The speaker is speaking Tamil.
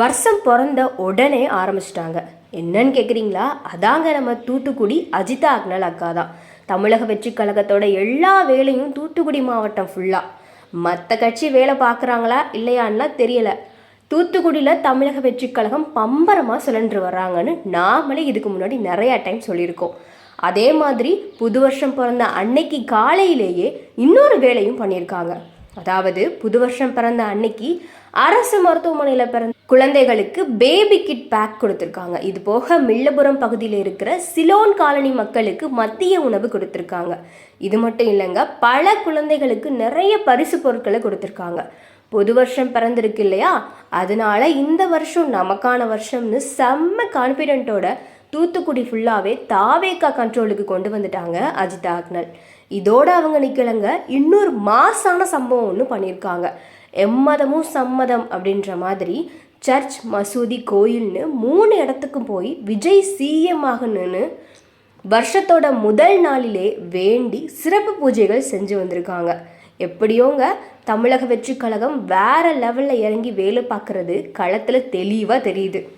வருஷம் பிறந்த உடனே ஆரம்பிச்சிட்டாங்க. என்னன்னு கேட்குறீங்களா அதாங்க நம்ம தூத்துக்குடி அஜிதா அக்னல் அக்கா தான். தமிழக வெற்றி கழகத்தோட எல்லா வேலையும் தூத்துக்குடி மாவட்டம் ஃபுல்லாக மற்ற கட்சி வேலை பார்க்குறாங்களா இல்லையான்னா தெரியலை. தூத்துக்குடியில் தமிழக வெற்றி கழகம் பம்பரமாக சுழன்று வர்றாங்கன்னு நாமளே இதுக்கு முன்னாடி நிறையா டைம் சொல்லியிருக்கோம். அதே மாதிரி புது வருஷம் பிறந்த அன்னைக்கு காலையிலேயே இன்னொரு வேலையும் பண்ணியிருக்காங்க. அதாவது புது வருஷம் பிறந்த அன்னைக்கு அரசு மருத்துவமனையில் பிறந்த குழந்தைகளுக்கு பேபி கிட் பேக் கொடுத்துருக்காங்க. இது போக மில்லபுரம் பகுதியில் இருக்கிற சிலோன் காலனி மக்களுக்கு மத்திய உணவு கொடுத்துருக்காங்க. இது மட்டும் இல்லைங்க பல குழந்தைகளுக்கு நிறைய பரிசு பொருட்களை கொடுத்துருக்காங்க. புது வருஷம் பிறந்திருக்கு இல்லையா? அதனால இந்த வருஷம் நமக்கான வருஷம்னு செம்ம கான்ஃபிடென்ட்டோட தூத்துக்குடி ஃபுல்லாகவே தாவேக்கா கண்ட்ரோலுக்கு கொண்டு வந்துட்டாங்க அஜித் ஆக்னல் இதோட அவங்க நிற்கலங்க இன்னொரு மாசான சம்பவம் ஒன்று பண்ணியிருக்காங்க. எம்மதமும் சம்மதம் அப்படின்ற மாதிரி சர்ச் மசூதி கோயில்னு மூணு இடத்துக்கும் போய் விஜய் சிஎம் ஆகணும்னு வருஷத்தோட முதல் நாளிலே வேண்டி சிறப்பு பூஜைகள் செஞ்சு வந்திருக்காங்க. எப்படியோங்க? தமிழக வெற்றி கழகம் வேற லெவலில் இறங்கி வேலை பார்க்குறது களத்தில் தெளிவாக தெரியுது.